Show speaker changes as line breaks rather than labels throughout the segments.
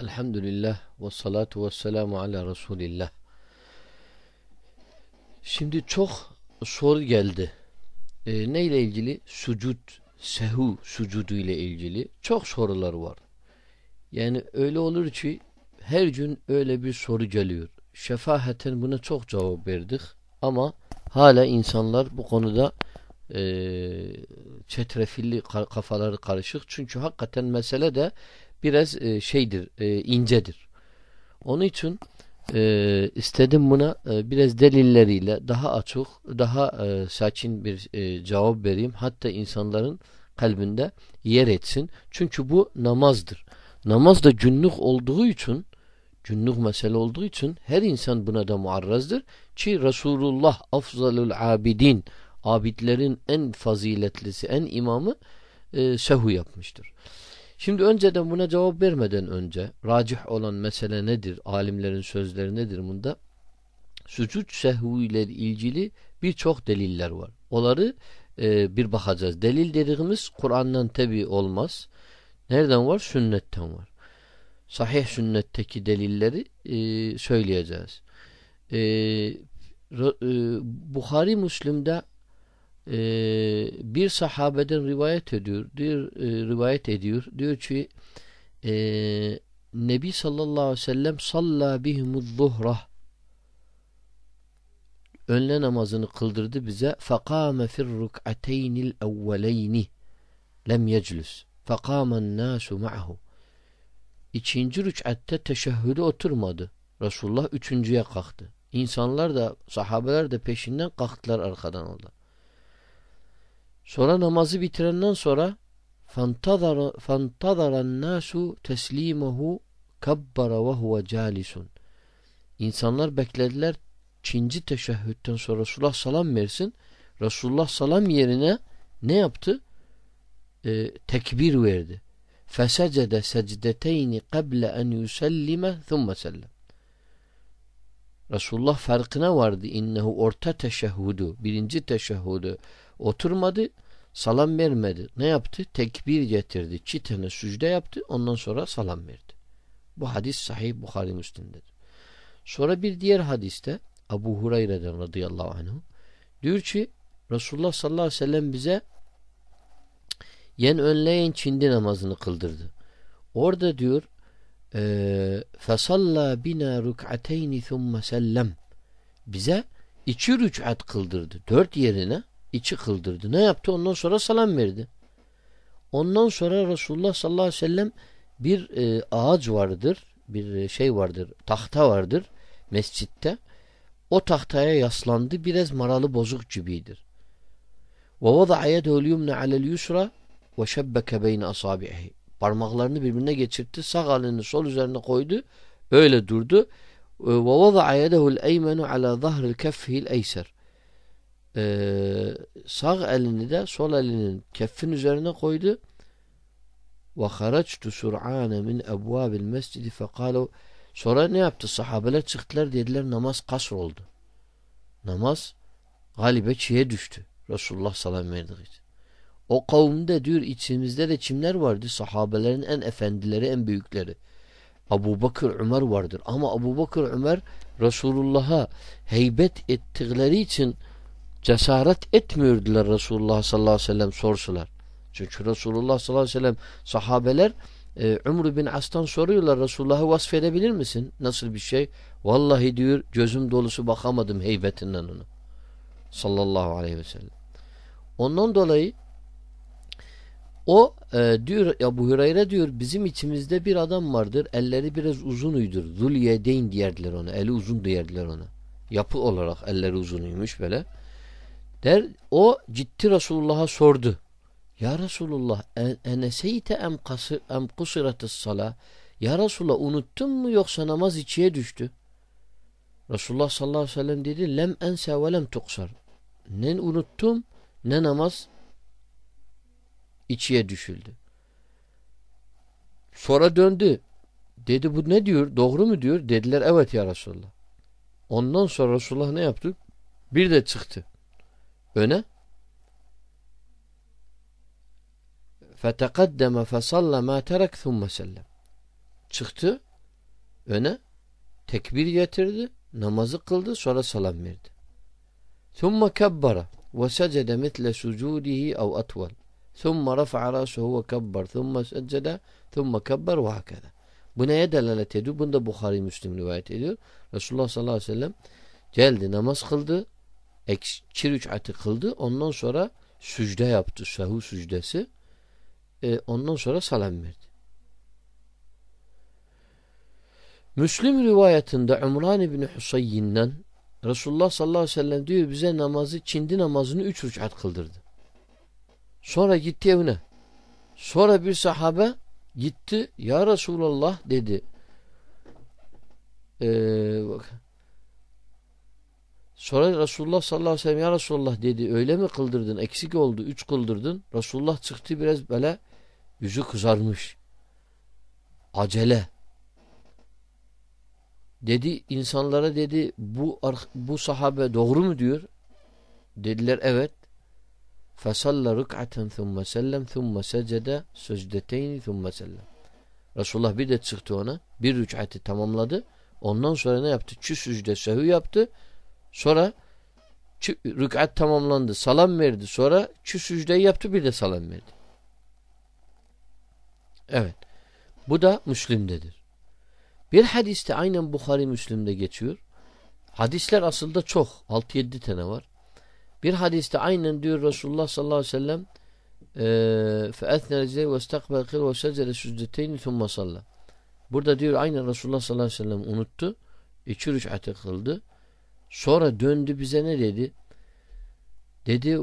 Elhamdülillah ve salatu ve selamu ala Resulillah. Şimdi çok soru geldi. E, ne ile ilgili? Sucud, sehu sucudu ile ilgili çok sorular var. Yani öyle olur ki her gün öyle bir soru geliyor. Şefaheten buna çok cevap verdik ama hala insanlar bu konuda e, çetrefilli kafaları karışık. Çünkü hakikaten mesele de biraz e, şeydir, e, incedir. Onun için e, istedim buna e, biraz delilleriyle daha açık, daha e, sakin bir e, cevap vereyim. Hatta insanların kalbinde yer etsin. Çünkü bu namazdır. Namaz da günlük olduğu için günlük mesele olduğu için her insan buna da muarrazdır. Ki Resulullah afzalul abidin abidlerin en faziletlisi, en imamı e, sehu yapmıştır. Şimdi önceden buna cevap vermeden önce racih olan mesele nedir? Alimlerin sözleri nedir bunda? Sucud sehvu ile ilgili birçok deliller var. Onları e, bir bakacağız. Delil dediğimiz Kur'an'dan tabi olmaz. Nereden var? Sünnetten var. Sahih sünnetteki delilleri e, söyleyeceğiz. E, e, Bukhari Müslim'de e, bir sahabeden rivayet ediyor. Diyor, e, rivayet ediyor. Diyor ki e, Nebi sallallahu aleyhi ve sellem salla bihimuz zuhrah önle namazını kıldırdı bize fakame fir ruk'ateynil evveleyni lem yeclüs fakamen nasu ma'hu İkinci rük'atte teşehhüde oturmadı. Resulullah üçüncüye kalktı. İnsanlar da sahabeler de peşinden kalktılar arkadan oldu. Sonra namazı bitirenden sonra فَانْتَظَرَ النَّاسُ تَسْلِيمَهُ كَبَّرَ وَهُوَ جَالِسٌ İnsanlar beklediler ikinci teşehhütten sonra Resulullah salam versin. Resulullah salam yerine ne yaptı? Ee, tekbir verdi. فَسَجَدَ سَجْدَتَيْنِ قَبْلَ اَنْ يُسَلِّمَ ثُمَّ سَلَّمَ Resulullah farkına vardı. İnnehu orta teşehhudu, birinci teşehhudu oturmadı, salam vermedi. Ne yaptı? Tekbir getirdi. İki tane sücde yaptı. Ondan sonra salam verdi. Bu hadis sahih Bukhari Müslim'dedir. Sonra bir diğer hadiste Abu Hureyre'den radıyallahu anh diyor ki Resulullah sallallahu aleyhi ve sellem bize yen önleyen çindi namazını kıldırdı. Orada diyor fesalla bina ruk'ateyni thumme sellem bize iki rük'at kıldırdı. Dört yerine iki kıldırdı. Ne yaptı? Ondan sonra salam verdi. Ondan sonra Resulullah sallallahu aleyhi ve sellem bir e, ağaç vardır. Bir şey vardır. Tahta vardır mescitte. O tahtaya yaslandı. Biraz maralı bozuk gibidir. Ve vada'a yedehu'l yumne alel yusra ve şebbeke beyne asabihi. Parmaklarını birbirine geçirtti. Sağ elini sol üzerine koydu. Öyle durdu. Ve vada'a yedehu'l eymenu ala zahril keffihil eyser. Sağ elini de sol elinin keffin üzerine koydu. Ve haraçtu sur'ane min ebvabil mescidi fekalu Sonra ne yaptı? Sahabeler çıktılar dediler namaz kasr oldu. Namaz galibe çiğe düştü. Resulullah sallallahu aleyhi ve sellem O kavimde diyor içimizde de kimler vardı? Sahabelerin en efendileri, en büyükleri. Abu Bakır, Ömer vardır. Ama Abu Bakır, Ömer Resulullah'a heybet ettikleri için cesaret etmiyordular Resulullah sallallahu aleyhi ve sellem sorsular. Çünkü Resulullah sallallahu aleyhi ve sellem sahabeler e, Umru bin As'tan soruyorlar Resulullah'ı vasfedebilir misin? Nasıl bir şey? Vallahi diyor gözüm dolusu bakamadım heybetinden onu. Sallallahu aleyhi ve sellem. Ondan dolayı o e, diyor Ebu Hureyre diyor bizim içimizde bir adam vardır. Elleri biraz uzun uydur. Zulyedeyn diyerdiler ona. Eli uzun diyerdiler ona. Yapı olarak elleri uzunuymuş böyle. Der o ciddi Resulullah'a sordu. Ya Resulullah eneseyte em, kusiratı sala Ya Resulullah unuttun mu yoksa namaz içiye düştü? Resulullah sallallahu aleyhi ve sellem dedi lem ense ve lem tuksar. Ne unuttum ne namaz içiye düşüldü. Sonra döndü. Dedi bu ne diyor? Doğru mu diyor? Dediler evet ya Resulullah. Ondan sonra Resulullah ne yaptı? Bir de çıktı öne. Fetekaddeme fesalla ma terek thumme sellem. Çıktı. Öne. Tekbir getirdi. Namazı kıldı. Sonra salam verdi. Thumme kebbara ve secde mitle sucudihi ev atvel. Thumme rafa rasuhu ve kebbar. Thumme secde thumme kebbar ve hakeza bu neye delalet ediyor? Bunu da Bukhari Müslim rivayet ediyor. Resulullah sallallahu aleyhi ve sellem geldi namaz kıldı iki rük'atı kıldı. Ondan sonra sücde yaptı, sahu sücdesi. E, ondan sonra salam verdi. Müslim rivayetinde Umran İbni Husayyin'den Resulullah sallallahu aleyhi ve sellem diyor bize namazı, çindi namazını üç rükat kıldırdı. Sonra gitti evine. Sonra bir sahabe gitti. Ya Resulallah dedi. Ee. Sonra Resulullah sallallahu aleyhi ve sellem ya Resulullah dedi. Öyle mi kıldırdın? Eksik oldu. Üç kıldırdın. Resulullah çıktı biraz böyle yüzü kızarmış. Acele. Dedi insanlara dedi bu bu sahabe doğru mu diyor? Dediler evet. Fesalla rük'aten thumme sellem thumme secede secdeteyni thumme sellem. Resulullah bir de çıktı ona. Bir rük'ati tamamladı. Ondan sonra ne yaptı? Çü sücde sehü yaptı. Sonra rük'at tamamlandı. Salam verdi. Sonra çü sücdeyi yaptı. Bir de salam verdi. Evet. Bu da Müslim'dedir. Bir hadiste aynen Bukhari Müslim'de geçiyor. Hadisler aslında çok. 6-7 tane var. Bir hadiste aynen diyor Resulullah sallallahu aleyhi ve sellem فَاَثْنَ رَجْلَيْ وَاسْتَقْبَلْ قِلْ وَسَجَّلَ سُجْدَتَيْنِ ثُمَّ صَلَّى Burada diyor aynen Resulullah sallallahu aleyhi ve sellem unuttu. İki rük'atı kıldı. Sonra döndü bize ne dedi? Dedi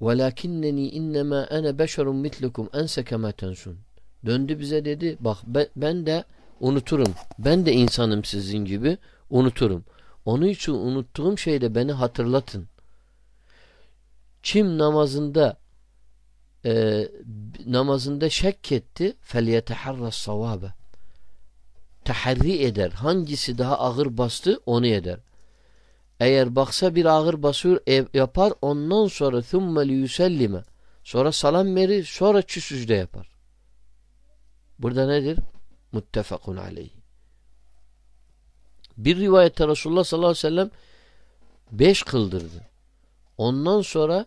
وَلَكِنَّنِي اِنَّمَا اَنَا بَشَرٌ مِثْلُكُمْ اَنْسَ كَمَا تَنْسُونَ Döndü bize dedi bak ben, ben de unuturum. Ben de insanım sizin gibi unuturum. Onun için unuttuğum şeyde beni hatırlatın. Kim namazında e, namazında şek etti فَلْيَتَحَرَّ savabe teherri eder. Hangisi daha ağır bastı onu eder. Eğer baksa bir ağır basıyor yapar ondan sonra thumme liyusellime sonra salam verir sonra çüsüzde yapar. Burada nedir? Muttefakun aleyhi. Bir rivayette Resulullah sallallahu aleyhi ve sellem beş kıldırdı. Ondan sonra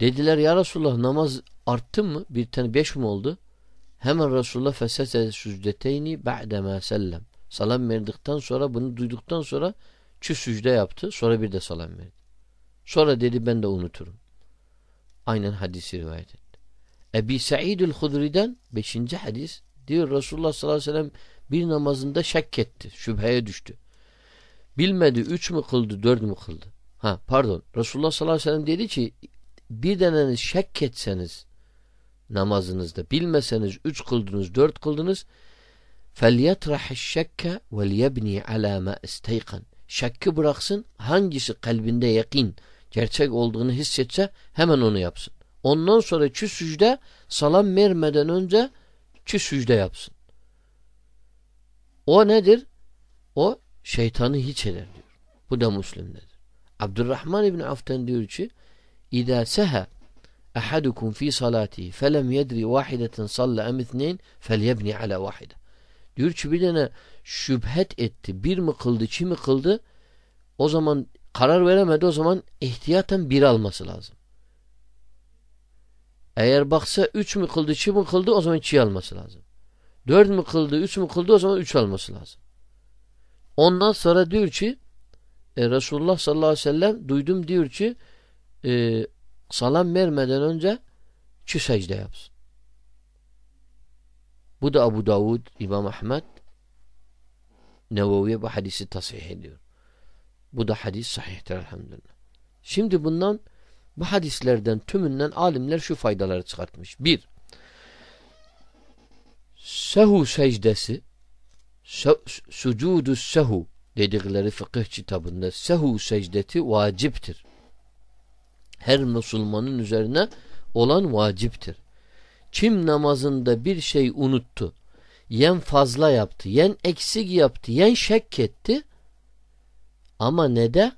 dediler ya Resulullah namaz arttı mı? Bir tane beş mi oldu? Hemen Resulullah fesese sücdeteyni ba'dema sellem. Salam verdikten sonra bunu duyduktan sonra çü sücde yaptı. Sonra bir de salam verdi. Sonra dedi ben de unuturum. Aynen hadisi rivayet etti. Ebi Sa'idül Hudri'den beşinci hadis diyor Resulullah sallallahu aleyhi ve sellem bir namazında şek etti. Şüpheye düştü. Bilmedi üç mü kıldı dört mü kıldı? Ha pardon. Resulullah sallallahu aleyhi ve sellem dedi ki bir deneniz şek etseniz namazınızda bilmeseniz üç kıldınız dört kıldınız فَلْيَطْرَحِ الشَّكَّ وَلْيَبْنِي عَلَى مَا اِسْتَيْقَنْ Şakkı bıraksın hangisi kalbinde yakin gerçek olduğunu hissetse hemen onu yapsın. Ondan sonra çü sücde salam vermeden önce çü sücde yapsın. O nedir? O şeytanı hiç eder diyor. Bu da Müslim'dedir. Abdurrahman İbni Af'tan diyor ki İzâ seha ahadukum fi salatihi felem yedri vahideten salla em ithneyn felyebni ala vahide. Diyor ki bir tane şüphet etti. Bir mi kıldı, iki mi kıldı? O zaman karar veremedi. O zaman ihtiyaten bir alması lazım. Eğer baksa üç mü kıldı, iki mi kıldı? O zaman iki alması lazım. Dört mü kıldı, üç mü kıldı? O zaman üç alması lazım. Ondan sonra diyor ki e, Resulullah sallallahu aleyhi ve sellem duydum diyor ki e, salam vermeden önce iki secde yapsın. Bu da Abu Davud, İmam Ahmet Neveviye bu hadisi tasih ediyor. Bu da hadis sahihtir elhamdülillah. Şimdi bundan bu hadislerden tümünden alimler şu faydaları çıkartmış. Bir, sehu secdesi sucudu sehu dedikleri fıkıh kitabında sehu secdeti vaciptir. Her Müslümanın üzerine olan vaciptir. Kim namazında bir şey unuttu, yen fazla yaptı, yen eksik yaptı, yen şek etti ama ne de?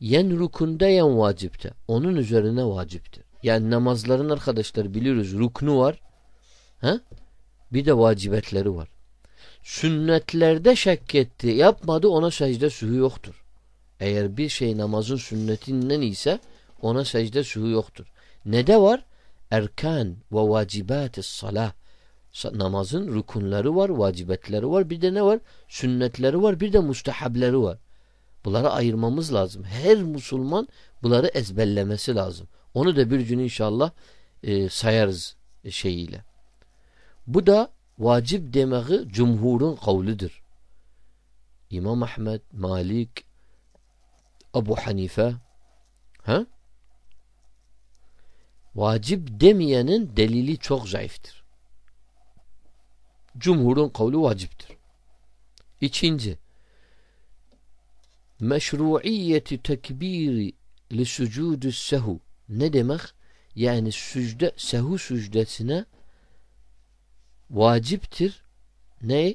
Yen rukunda yen vacipte. Onun üzerine vaciptir. Yani namazların arkadaşlar biliyoruz ruknu var. He? Bir de vacibetleri var. Sünnetlerde şek etti, yapmadı ona secde suhu yoktur. Eğer bir şey namazın sünnetinden ise ona secde suhu yoktur. Ne de var? Erkan ve vacibatis salah. Namazın rükunları var, vacibetleri var. Bir de ne var? Sünnetleri var, bir de mustahableri var. Bunları ayırmamız lazım. Her Müslüman bunları ezberlemesi lazım. Onu da bir gün inşallah e, sayarız şeyiyle. Bu da vacip demeği cumhurun kavlidir. İmam Ahmed, Malik, Abu Hanife ha? Vacip demeyenin delili çok zayıftır. Cumhurun kavli vaciptir. İkinci meşruiyeti tekbiri li sucudu sehu ne demek? Yani sücde, sehu sücdesine vaciptir. Ne?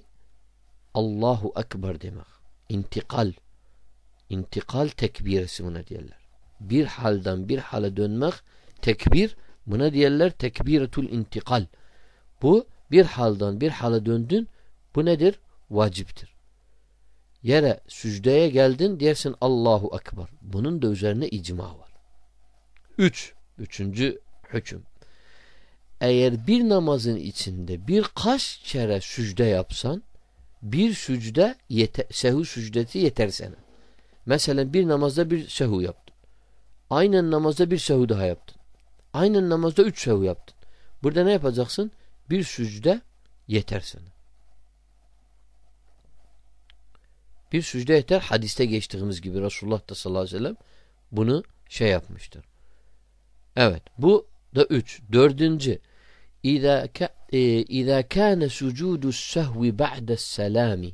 Allahu Ekber demek. İntikal. İntikal tekbiresi buna diyorlar. Bir halden bir hale dönmek tekbir buna diyorlar tekbiretul intikal. Bu bir haldan bir hale döndün bu nedir? Vaciptir. Yere sücdeye geldin dersin Allahu Ekber. Bunun da üzerine icma var. Üç. Üçüncü hüküm. Eğer bir namazın içinde birkaç kere sücde yapsan bir sücde yete, sehu sücdeti yeter sana. Mesela bir namazda bir sehu yaptın. Aynen namazda bir sehu daha yaptın. Aynen namazda üç sehu yaptın. Burada ne yapacaksın? Bir sücde yeter sana. Bir sücde yeter. Hadiste geçtiğimiz gibi Resulullah da sallallahu aleyhi ve sellem bunu şey yapmıştır. Evet. Bu da üç. Dördüncü. Ka, e, kâne sucudu sehvi ba'des selami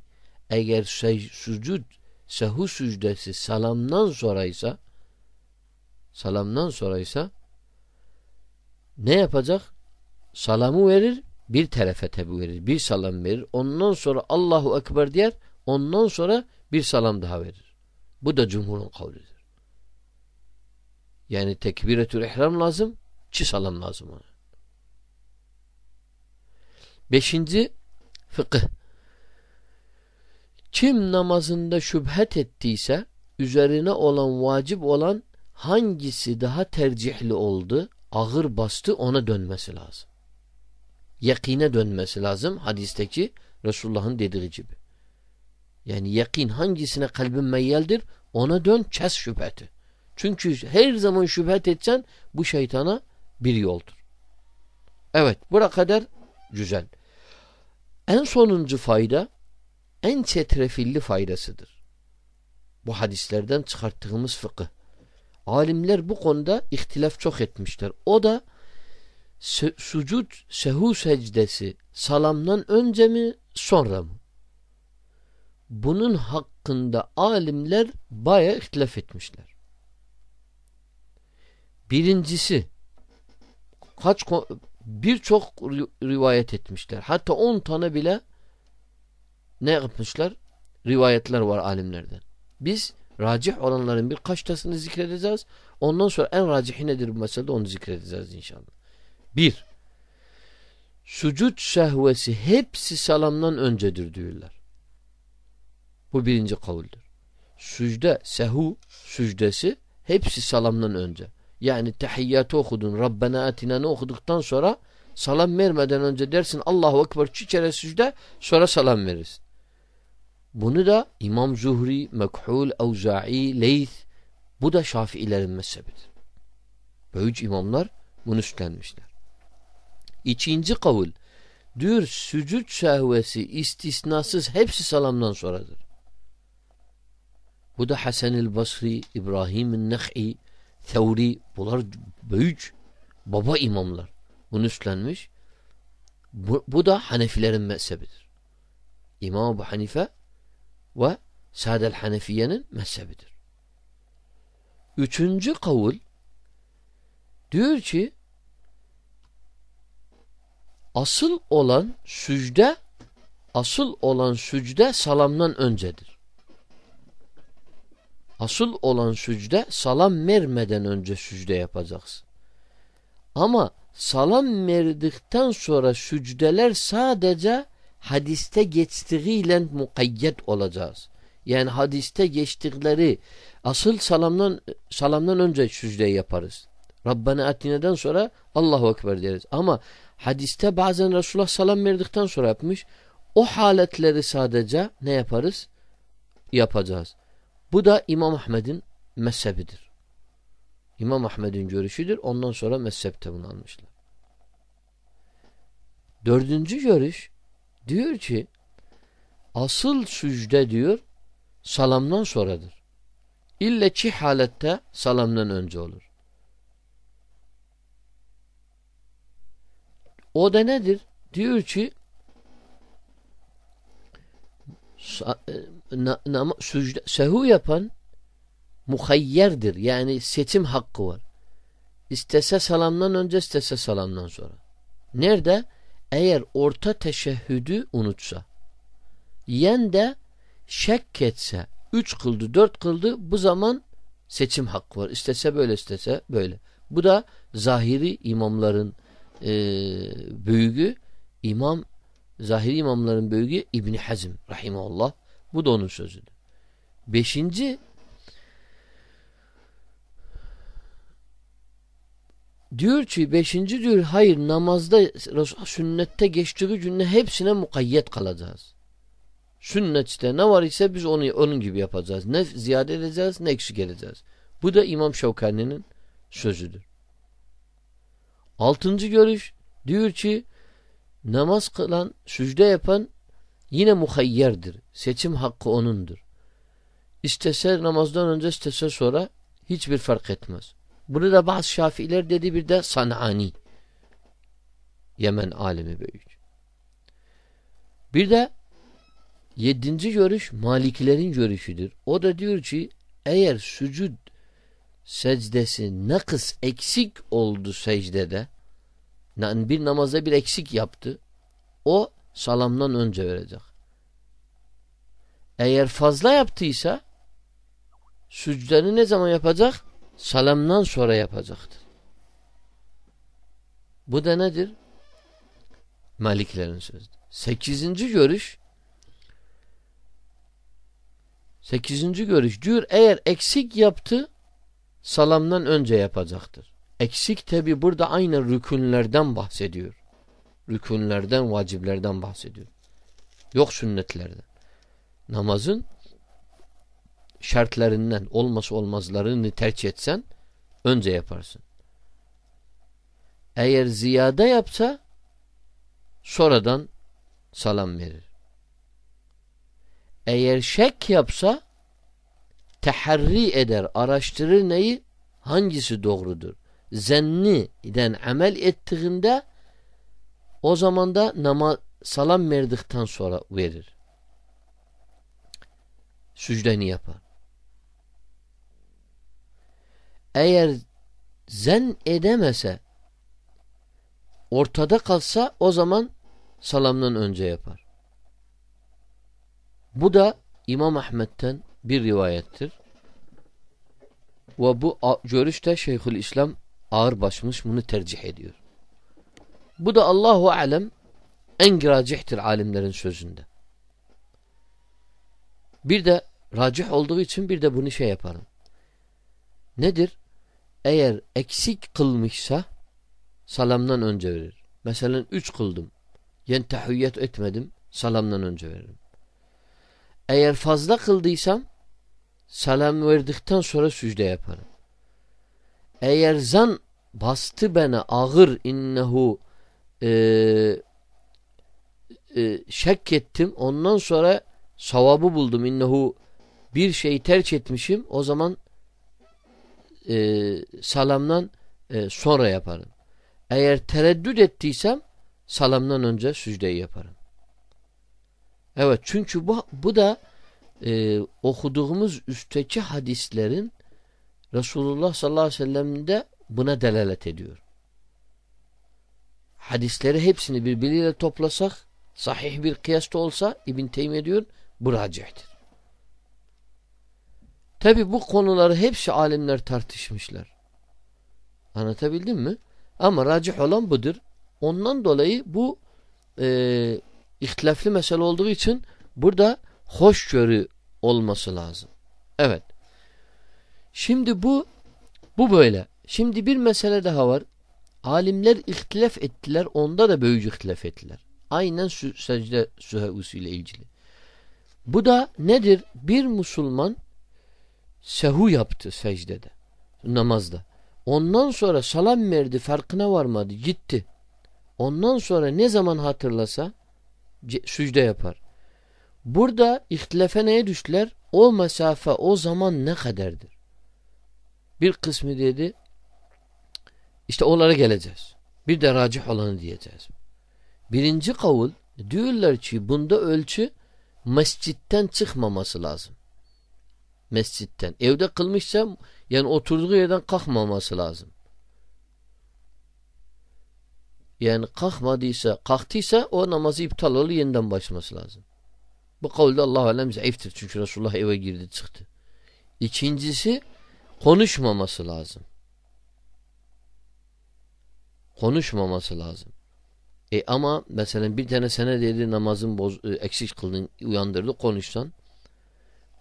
eğer sucud sehu sücdesi salamdan sonraysa salamdan sonraysa ne yapacak? Salamı verir, bir tarafa tabi verir. Bir salam verir. Ondan sonra Allahu Ekber diyer. Ondan sonra bir salam daha verir. Bu da cumhurun kavlidir. Yani tekbiretül ihram lazım, çi salam lazım ona. Beşinci fıkıh. Kim namazında şüphet ettiyse üzerine olan vacip olan hangisi daha tercihli oldu, ağır bastı ona dönmesi lazım. Yakine dönmesi lazım hadisteki Resulullah'ın dediği gibi. Yani yakin hangisine kalbin meyyeldir ona dön kes şüpheti. Çünkü her zaman şüphet etsen bu şeytana bir yoldur. Evet bura kadar güzel. En sonuncu fayda en çetrefilli faydasıdır. Bu hadislerden çıkarttığımız fıkıh. Alimler bu konuda ihtilaf çok etmişler. O da sucud sehu secdesi salamdan önce mi sonra mı? Bunun hakkında alimler baya ihtilaf etmişler. Birincisi kaç birçok rivayet etmişler. Hatta on tane bile ne yapmışlar? Rivayetler var alimlerden. Biz racih olanların birkaç tasını zikredeceğiz. Ondan sonra en racihi nedir bu meselede onu zikredeceğiz inşallah. Bir, sucud şehvesi hepsi salamdan öncedir diyorlar. Bu birinci kavuldür. Sücde, sehu, sücdesi hepsi salamdan önce. Yani tehiyyatı okudun, Rabbena atinanı okuduktan sonra salam vermeden önce dersin Allahu Ekber çi kere sonra salam verirsin. Bunu da İmam Zuhri, Mekhul, Evza'i, Leyth bu da Şafiilerin mezhebidir. Böyük imamlar bunu üstlenmişler. İkinci kavul diyor sücud şehvesi istisnasız hepsi salamdan sonradır. Bu da Hasan-ı Basri, İbrahim-i Nek'i, Thevri bunlar büyük baba imamlar. Bunu üstlenmiş. Bu, bu da Hanefilerin mezhebidir. İmam Ebu Hanife ve Sadel Hanefiye'nin mezhebidir. Üçüncü kavul diyor ki asıl olan sücde asıl olan sücde salamdan öncedir. Asıl olan sücde salam vermeden önce sücde yapacaksın. Ama salam verdikten sonra sücdeler sadece hadiste geçtiğiyle mukayyet olacağız. Yani hadiste geçtikleri asıl salamdan salamdan önce sücde yaparız. Rabbena atineden sonra Allahu Ekber deriz. Ama hadiste bazen Resulullah salam verdikten sonra yapmış. O haletleri sadece ne yaparız? Yapacağız. Bu da İmam Ahmed'in mezhebidir. İmam Ahmed'in görüşüdür. Ondan sonra mezhepte bunu almışlar. Dördüncü görüş diyor ki asıl sücde diyor salamdan sonradır. İlle ki halette salamdan önce olur. O da nedir? Diyor ki e, sücde, sehu yapan muhayyerdir. Yani seçim hakkı var. İstese salamdan önce istese salamdan sonra. Nerede? Eğer orta teşehhüdü unutsa. Yen de şek etse üç kıldı dört kıldı bu zaman seçim hakkı var. İstese böyle istese böyle. Bu da zahiri imamların e, büyüğü imam zahiri imamların büyüğü İbni Hazm rahimahullah. Bu da onun sözüdür. Beşinci Diyor ki beşinci diyor hayır namazda sünnette geçtiği günde hepsine mukayyet kalacağız. Sünnette ne var ise biz onu onun gibi yapacağız. Ne ziyade edeceğiz ne eksik edeceğiz. Bu da İmam Şevkani'nin sözüdür. Altıncı görüş diyor ki namaz kılan, sücde yapan yine muhayyerdir. Seçim hakkı onundur. İstese namazdan önce istese sonra hiçbir fark etmez. Bunu da bazı şafiler dedi bir de Sanani. Yemen alemi büyük. Bir de yedinci görüş Malikilerin görüşüdür. O da diyor ki eğer sücud secdesi nakıs eksik oldu secdede bir namazda bir eksik yaptı o salamdan önce verecek. Eğer fazla yaptıysa sücdeni ne zaman yapacak? Salamdan sonra yapacaktır. Bu da nedir? Maliklerin sözü. Sekizinci görüş Sekizinci görüş diyor eğer eksik yaptı salamdan önce yapacaktır. Eksik tabi burada aynı rükünlerden bahsediyor. Rükünlerden, vaciplerden bahsediyor. Yok sünnetlerden. Namazın şartlarından olması olmazlarını tercih etsen önce yaparsın. Eğer ziyade yapsa sonradan salam verir. Eğer şek yapsa teharri eder, araştırır neyi? Hangisi doğrudur? Zenniden amel ettiğinde o zaman da nama, salam verdikten sonra verir. Sücdeni yapar. Eğer zen edemese ortada kalsa o zaman salamdan önce yapar. Bu da İmam Ahmet'ten bir rivayettir. Ve bu görüşte Şeyhül İslam ağır başmış bunu tercih ediyor. Bu da Allahu alem en racihtir alimlerin sözünde. Bir de racih olduğu için bir de bunu şey yaparım. Nedir? eğer eksik kılmışsa salamdan önce verir. Mesela üç kıldım. Yani tahiyyet etmedim. Salamdan önce veririm. Eğer fazla kıldıysam salam verdikten sonra sücde yaparım. Eğer zan bastı bana ağır innehu e, e, şek ettim. Ondan sonra savabı buldum. İnnehu bir şey tercih etmişim. O zaman e, salamdan e, sonra yaparım. Eğer tereddüt ettiysem salamdan önce sücdeyi yaparım. Evet çünkü bu, bu da e, okuduğumuz üstteki hadislerin Resulullah sallallahu aleyhi ve sellem'de buna delalet ediyor. Hadisleri hepsini birbiriyle toplasak sahih bir kıyasta olsa İbn Teymiye diyor bu racihtir. Tabi bu konuları hepsi alimler tartışmışlar. Anlatabildim mi? Ama racih olan budur. Ondan dolayı bu e, ihtilafli mesele olduğu için burada hoşgörü olması lazım. Evet. Şimdi bu bu böyle. Şimdi bir mesele daha var. Alimler ihtilaf ettiler. Onda da böyücü ihtilaf ettiler. Aynen secde sühevusu ile ilgili. Bu da nedir? Bir Müslüman sehu yaptı secdede. Namazda. Ondan sonra salam verdi farkına varmadı. Gitti. Ondan sonra ne zaman hatırlasa sücde yapar. Burada ihtilafe neye düştüler? O mesafe, o zaman ne kadardır? Bir kısmı dedi işte onlara geleceğiz. Bir de racih olanı diyeceğiz. Birinci kavul diyorlar ki bunda ölçü mescitten çıkmaması lazım. Mescitten. Evde kılmışsa yani oturduğu yerden kalkmaması lazım. Yani kalkmadıysa, kalktıysa o namazı iptal olur yeniden başlaması lazım. Bu kavulde Allah alem zayıftır. Çünkü Resulullah eve girdi çıktı. İkincisi konuşmaması lazım. Konuşmaması lazım. E ama mesela bir tane sene dedi namazın boz, e, eksik kıldın uyandırdı konuşsan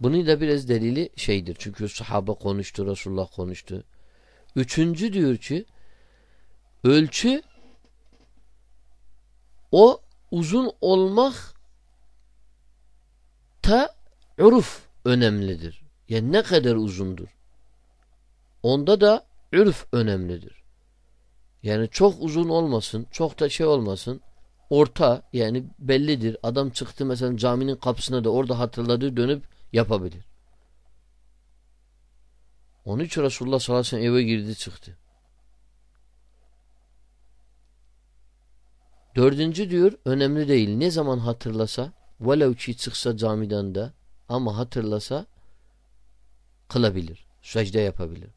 bunu da biraz delili şeydir. Çünkü sahaba konuştu, Resulullah konuştu. Üçüncü diyor ki ölçü o uzun olmak ta uruf önemlidir. Yani ne kadar uzundur. Onda da ürf önemlidir. Yani çok uzun olmasın, çok da şey olmasın. Orta yani bellidir. Adam çıktı mesela caminin kapısına da orada hatırladığı dönüp yapabilir. Onun için Resulullah sallallahu aleyhi ve sellem eve girdi çıktı. Dördüncü diyor önemli değil. Ne zaman hatırlasa velev ki çıksa camiden de ama hatırlasa kılabilir. Secde yapabilir.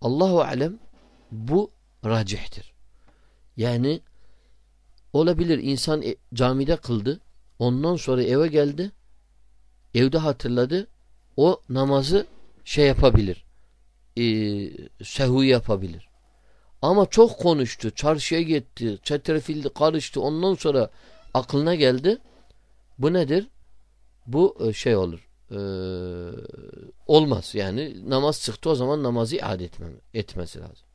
Allahu alem bu racihtir. Yani olabilir insan e, camide kıldı. Ondan sonra eve geldi. Evde hatırladı. O namazı şey yapabilir. E, sehu yapabilir. Ama çok konuştu. Çarşıya gitti. Çetrefildi karıştı. Ondan sonra aklına geldi. Bu nedir? Bu e, şey olur. Ee, olmaz. Yani namaz çıktı o zaman namazı iade etmem, etmesi lazım.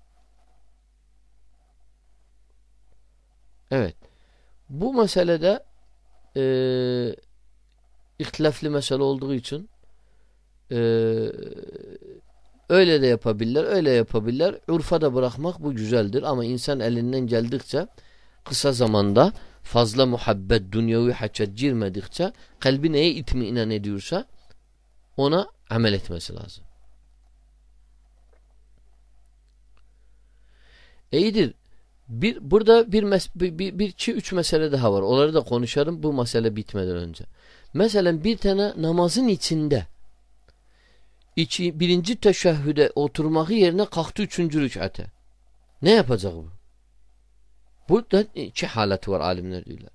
Evet. Bu meselede e, ihtilafli mesele olduğu için e, öyle de yapabilirler, öyle yapabilirler. Urfa da bırakmak bu güzeldir ama insan elinden geldikçe kısa zamanda fazla muhabbet, dünyevi haçet girmedikçe kalbi neye itmiinan ediyorsa ona amel etmesi lazım. İyidir. Bir, burada bir, mes bir, bir, iki, üç mesele daha var. Onları da konuşalım bu mesele bitmeden önce. Mesela bir tane namazın içinde içi, birinci teşehhüde oturmak yerine kalktı üçüncü rükate. Ne yapacak bu? Burada iki halet var alimler diyorlar.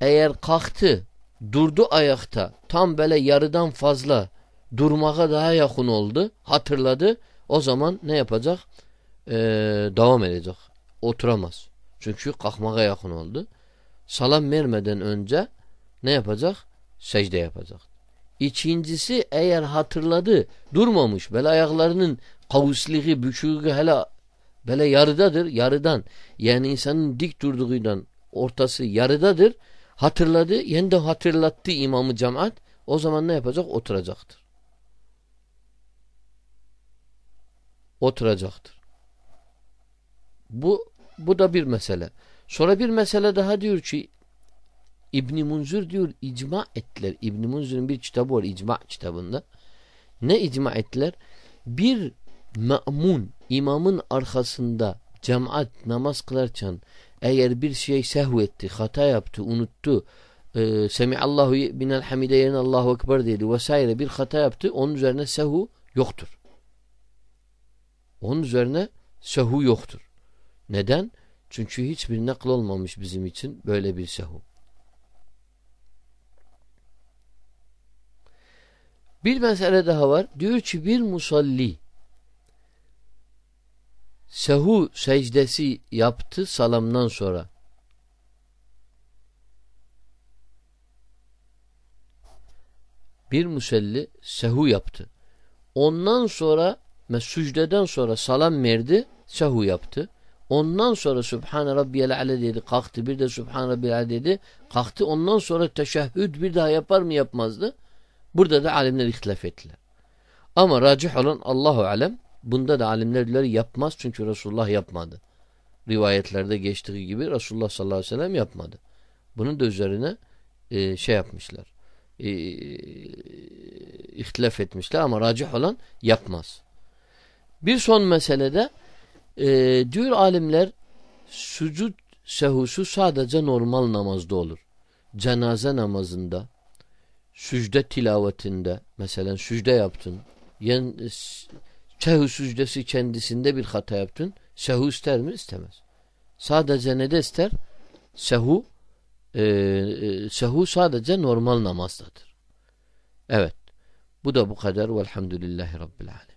Eğer kalktı durdu ayakta tam böyle yarıdan fazla durmaya daha yakın oldu hatırladı o zaman ne yapacak ee, devam edecek oturamaz. Çünkü kalkmaya yakın oldu. Salam vermeden önce ne yapacak? Secde yapacak. İkincisi eğer hatırladı durmamış böyle ayaklarının kavusliği büküğü hele böyle yarıdadır yarıdan. Yani insanın dik durduğundan ortası yarıdadır. Hatırladı yeniden hatırlattı imamı cemaat. O zaman ne yapacak? Oturacaktır. Oturacaktır. Bu bu da bir mesele. Sonra bir mesele daha diyor ki İbn Munzur diyor icma ettiler. İbn Munzur'un bir kitabı var icma kitabında. Ne icma ettiler? Bir ma'mun imamın arkasında cemaat namaz kılarken eğer bir şey sehv etti, hata yaptı, unuttu, e, Semiallahu binel hamide yerine Allahu Ekber dedi vesaire bir hata yaptı, onun üzerine sehu yoktur. Onun üzerine sehu yoktur. Neden? Çünkü hiçbir nakl olmamış bizim için böyle bir sehu. Bir mesele daha var. Diyor ki bir musalli sehu secdesi yaptı salamdan sonra. Bir musalli sehu yaptı. Ondan sonra ve sonra salam verdi, sehu yaptı. Ondan sonra Subhane Rabbiyel Ale dedi, kalktı. Bir de Subhane Rabbiyel Ale dedi, kalktı. Ondan sonra teşehhüd bir daha yapar mı yapmazdı? Burada da alimler ihtilaf ettiler. Ama racih olan Allahu Alem, bunda da alimler diyorlar yapmaz çünkü Resulullah yapmadı. Rivayetlerde geçtiği gibi Resulullah sallallahu aleyhi ve sellem yapmadı. Bunun da üzerine e, şey yapmışlar. E, ihtilaf etmişler ama racih olan yapmaz. Bir son meselede e, diyor alimler sucud sehusu sadece normal namazda olur. Cenaze namazında sücde tilavetinde mesela sücde yaptın yani sehu sücdesi kendisinde bir hata yaptın sehu ister mi? istemez. Sadece ne de ister? Sehu e, e, sehu sadece normal namazdadır. Evet. Bu da bu kadar. Velhamdülillahi Rabbil Alemin.